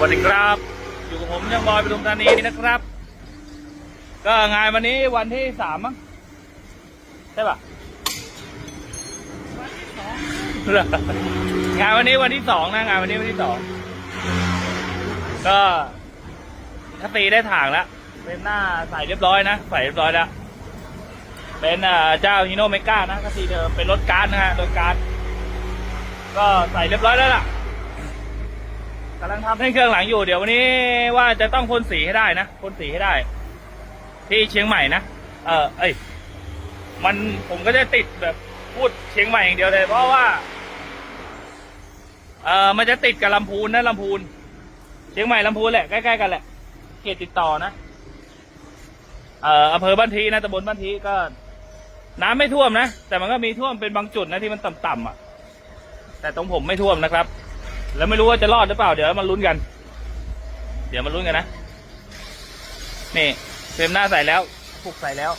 วัสดีครับ อยู่กับผมยังบอยปทุมธานีนะครับ ก็งานวันนี้วันที่สามมั้งใช่ปะเหรองานวันนี้วันที่สองนะงานวันนี้วันที่สองก็ถ้าตีได้ถ่างแล้วเป็นหน้าใส่เรียบร้อยนะใส่เรียบร้อยแล้วเป็นเจ้าฮิโนเมก้านะก็ตีเดิมเป็นรถการ์ดนะฮะรถการ์ดก็ใส่เรียบร้อยแล้วล่ะ กำลังทำให้เครื่องหลังอยู่เดี๋ยววันนี้ว่าจะต้องพ่นสีให้ได้นะพ่นสีให้ได้ ที่เชียงใหม่นะเออเอ้ยมันผมก็จะติดแบบพูดเชียงใหม่อย่างเดียวเลยเพราะว่าเออมันจะติดกับลำพูนนะลำพูน เชียงใหม่ลำพูนแหละใกล้ๆกันแหละเขตติดต่อนะเอ่ออำเภอบ้านทีนะตำบลบ้านทีก็ น้ำไม่ท่วมนะ แต่มันก็มีท่วมเป็นบางจุดนะที่มันต่ำๆอะ แต่ตรงผมไม่ท่วมนะครับ แล้วไม่รู้ว่าจะรอดหรือเปล่า เดี๋ยวมาลุ้นกัน เดี๋ยวมาลุ้นกันนะ นี่เฟรมหน้าใส่แล้วผูกใส่แล้ว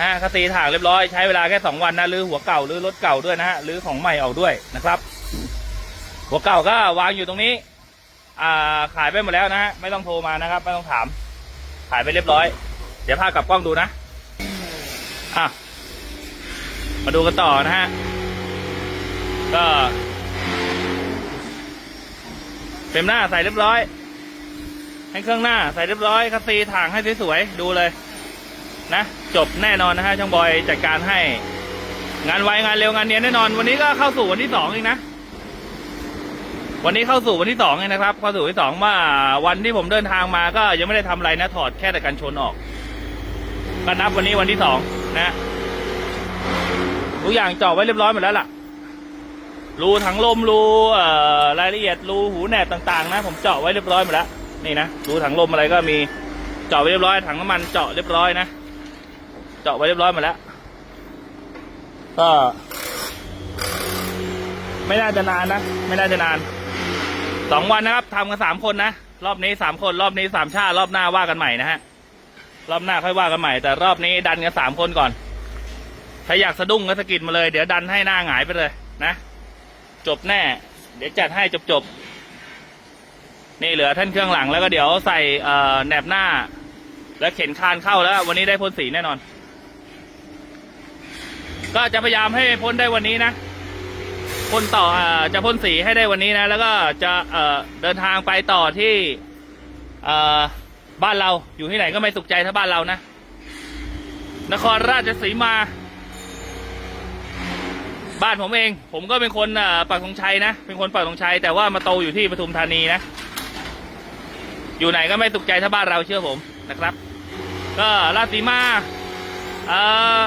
ฮะคตีถ่างเรียบร้อย ใช้เวลาแค่สองวันนะรื้อหัวเก่ารื้อรถเก่าด้วยนะฮะรื้อของใหม่ออกด้วยนะครับ หัวเก่าก็วางอยู่ตรงนี้ อ่า ขายไปหมดแล้วนะฮะไม่ต้องโทรมานะครับ ไม่ต้องถาม ขายไปเรียบร้อย เดี๋ยวพากลับกล้องดูนะอะมาดูกันต่อนะฮะก็ เฟรมหน้าใส่เรียบร้อยให้เครื่องหน้าใส่เรียบร้อยคัสซีถ่างให้สวยๆดูเลย นะ จบแน่นอนนะฮะช่างบอยจัดการให้ งานไวงานเร็วงานเนียนแน่นอน วันนี้ก็เข้าสู่วันที่สองเองนะวันนี้เข้าสู่วันที่สองเองนะครับเข้าสู่วันที่สองว่าวันที่ผมเดินทางมาก็ยังไม่ได้ทำอะไรนะถอดแค่แต่กันชนออกก็นับวันนี้วันที่สองนะทุกอย่างจาะไว้เรียบร้อยหมดแล้วล่ะ รูถังลมรูรายละเอียดรูหูแหนบต่างๆ นะ ผมเจาะไว้เรียบร้อยหมดแล้วนี่นะรูถังลมอะไรก็มีเจาะไว้เรียบร้อยถังน้ำมันเจาะเรียบร้อยนะเจาะไว้เรียบร้อยหมดแล้วก็ไม่น่าจะนานนะ ไม่น่าจะนานสองวันนะครับทำกันสามคนนะ รอบนี้สามคน รอบนี้สามชาติรอบหน้าว่ากันใหม่นะฮะ รอบหน้าค่อยว่ากันใหม่ แต่รอบนี้ดันกันสามคนก่อน ถ้าอยากสะดุ้งก็สะกิดมาเลย เดี๋ยวดันให้หน้าหงายไปเลยนะ จบแน่ เดี๋ยวจัดให้จบจบๆนี่เหลือท่านเครื่องหลังแล้วก็เดี๋ยวใส่เอแหนบหน้า แล้วเข็นคานเข้าแล้ว วันนี้ได้พ่นสีแน่นอน ก็จะพยายามให้พ้นได้วันนี้นะพ่นต่ออจะพ่นสีให้ได้วันนี้นะ แล้วก็จะเอเดินทางไปต่อที่เอบ้านเราอยู่ที่ไหนก็ไม่สุขใจถ้าบ้านเรานะนครราชสีมา บ้านผมเอง ผมก็เป็นคนอ่ากธงชัยนะ เป็นคนปักธงชัยแต่ว่ามาโตอยู่ที่ปทุมธานีนะ อยู่ไหนก็ไม่สุขใจถ้าบ้านเราเชื่อผมนะครับ ก็ราชสีมาเอ่อ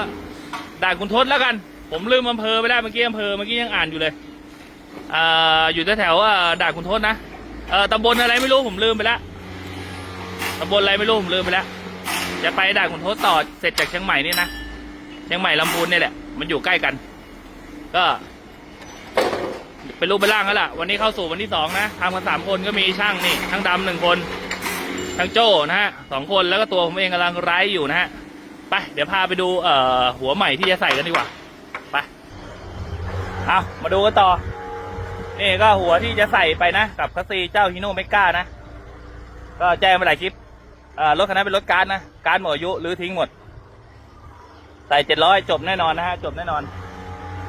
ด่านคุณทศแล้วกัน ผมลืมอำเภอไปได้เมื่อกี้อำเภอเมื่อกี้ยังอ่านอยู่เลยเอ่ออยู่แถวอ่าด่านคุณทศนะเอ่อตำบลอะไรไม่รู้ผมลืมไปแล้วตำบลอะไรไม่รู้ผมลืมไปแล้ว จะไปด่านคุณทศต่อเสร็จจากเชียงใหม่นี่นะ เชียงใหม่ลำพูนนี่แหละ มันอยู่ใกล้กัน ก็ เป็นรูปเป็นร่างแล้วล่ะ วันนี้เข้าสู่วันที่สองนะทำกันสามคนก็มีช่างนี่ช่างดำหนึ่งคนช่างโจ้นะฮะสองคนแล้วก็ตัวผมเองกำลังไร้อยู่นะฮะไปเดี๋ยวพาไปดูเอ่อหัวใหม่ที่จะใส่กันดีกว่าไปเอามาดูกันต่อ นี่ก็หัวที่จะใส่ไปนะ กับคัสซีเจ้าฮิโนเมก้านะ ก็แจ้งไปหลายคลิปเอ่อรถคันนั้นเป็นรถการ์ดนะ การ์ดหมดอายุหรือทิ้งหมด ใส่เจ็ดร้อยจบแน่นอนนะฮะ จบแน่นอน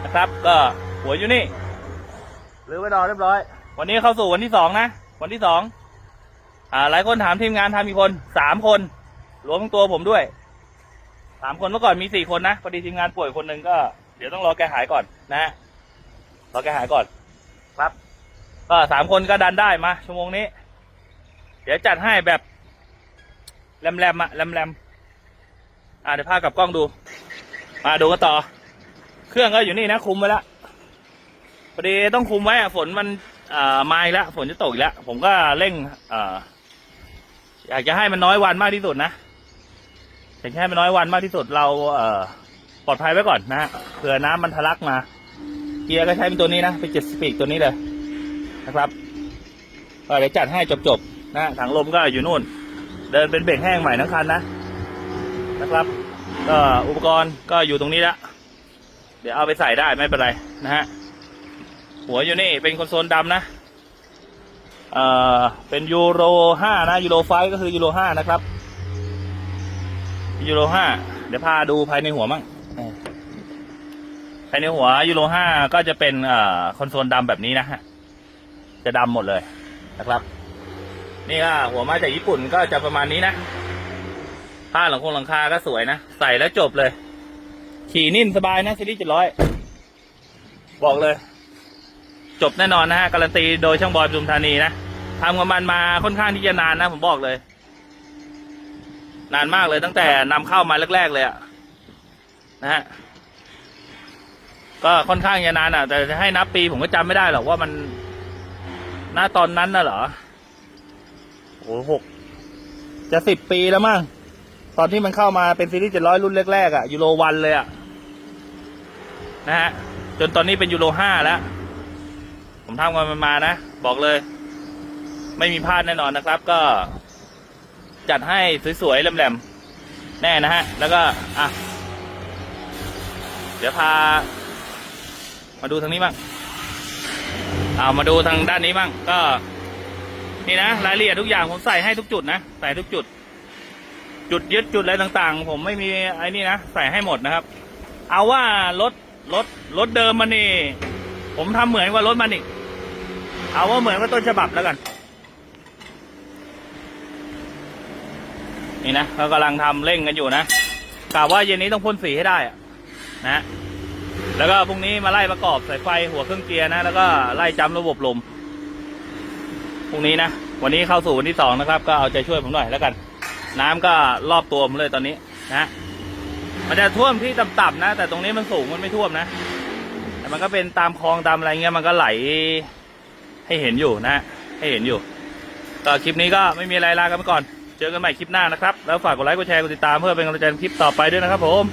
นะครับ ก็หัวอยู่นี่หรือไว้รอเรียบร้อย วันนี้เข้าสู่วันที่สองนะ วันที่สองอ่า หลายคนถามทีมงานทำกี่คนสามคน รวมทั้งตัวผมด้วยสามคนเมื่อก่อนมีสี่คนนะพอดีทีมงานป่วยคนหนึ่งก็ เดี๋ยวต้องรอแกหายก่อนนะฮะรอแกหายก่อน ครับ ก็สามคนก็ดันได้มาชั่วโมงนี้ เดี๋ยวจัดให้แบบแรมๆอะแรมๆอ่าเดี๋ยวพากลับกล้องดู มาดูกันต่อ เครื่องก็อยู่นี่นะคุมไว้แล้วพอดีต้องคุมไว้อะฝนมันมาอีกแล้วฝนจะตกอีกแล้วผมก็เร่งออยากจะให้มันน้อยวันมากที่สุดนะอยากให้มันน้อยวันมากที่สุดเราเอปลอดภัยไว้ก่อนนะเผื่อน้ำมันทะลักมา เกียร์ก็ใช้เป็นตัวนี้นะเป็นเจ็ดสปีกตัวนี้เลยนะครับเดี๋ยวจัดให้จบๆนะถังลมก็อยู่นู่น เดินเป็นเบรกแห้งใหม่ทั้งคันนะนะครับก็อุปกรณ์ก็อยู่ตรงนี้ละ เดี๋ยวเอาไปใส่ได้ไม่เป็นไรนะฮะ หัวอยู่นี่เป็นคอนโซลดำนะเอ่อเป็นยูโรห้านะยูโรไฟก็คือยูโรห้านะครับยูโรห้าเดี๋ยวพาดูภายในหัวมั่งภายในหัวยูโรห้าก็จะเป็นเอ่อคอนโซลดำแบบนี้นะฮะจะดำหมดเลยนะครับ นี่ก็หัวม้จากญี่ปุ่นก็จะประมาณนี้นะผ้าหลังคงหลังคาก็สวยนะ ใส่แล้วจบเลย ขี่นิ่มสบายนะซีรีส์เจ็ดร้อยบอกเลย จบแน่นอนนะฮะการันตีโดยช่างบอยปทุมธานีนะทำกับมันมาค่อนข้างที่จะนานนะ ผมบอกเลย นานมากเลยตั้งแต่นำเข้ามาแรก ๆ เลยอะนะฮะก็ค่อนข้างจะนานอะแต่จะให้นับปีผมก็จำไม่ได้หรอกว่ามันหน้าตอนนั้นน่ะเหรอโอ้หกจะสิบปีแล้วมั้งตอนที่มันเข้ามาเป็นซีรีส์เจ็ดร้อยรุ่นแรกๆอะยูโรวันเลยอะ นะฮะ จนตอนนี้เป็นยูโรห้าแล้ว ผมทำกันมันมานะ บอกเลย ไม่มีพลาดแน่นอนนะครับ ก็ จัดให้สวยๆแหลมๆ แน่นะฮะ แล้วก็ อะ เดี๋ยวพา มาดูทางนี้บ้างเอามาดูทางด้านนี้บ้างก็ นี่นะรายละเอียดทุกอย่างผมใส่ให้ทุกจุดนะใส่ทุกจุด จุดยึดจุดอะไรต่างๆ ผมไม่มีไอ้นี่นะใส่ให้หมดนะครับ เอาว่ารถ รถรถเดิมมันนี่ ผมทำเหมือนว่ารถมันอีกเอาว่าเหมือนกับต้นฉบับแล้วกัน นี่นะเขากำลังทำเร่งกันอยู่นะกะว่าเย็นนี้ต้องพ่นสีให้ได้อะนะ แล้วก็พรุ่งนี้มาไล่ประกอบสายไฟหัวเครื่องเกียร์นะ แล้วก็ไล่จำระบบลมพรุ่งนี้นะ วันนี้เข้าสู่วันที่สองนะครับ ก็เอาใจช่วยผมหน่อยแล้วกัน น้ำก็รอบตัวผมเลยตอนนี้นะ มันจะท่วมที่ต่ำๆนะ แต่ตรงนี้มันสูงมันไม่ท่วมนะ แต่มันก็เป็นตามคลองตามอะไรเงี้ยมันก็ไหล ให้เห็นอยู่นะ ให้เห็นอยู่ก็คลิปนี้ก็ไม่มีอะไรลากันไปก่อน เจอกันใหม่คลิปหน้านะครับ แล้วฝากกดไลค์กดแชร์กดติดตามเพื่อเป็นกำลังใจคลิปต่อไปด้วยนะครับผม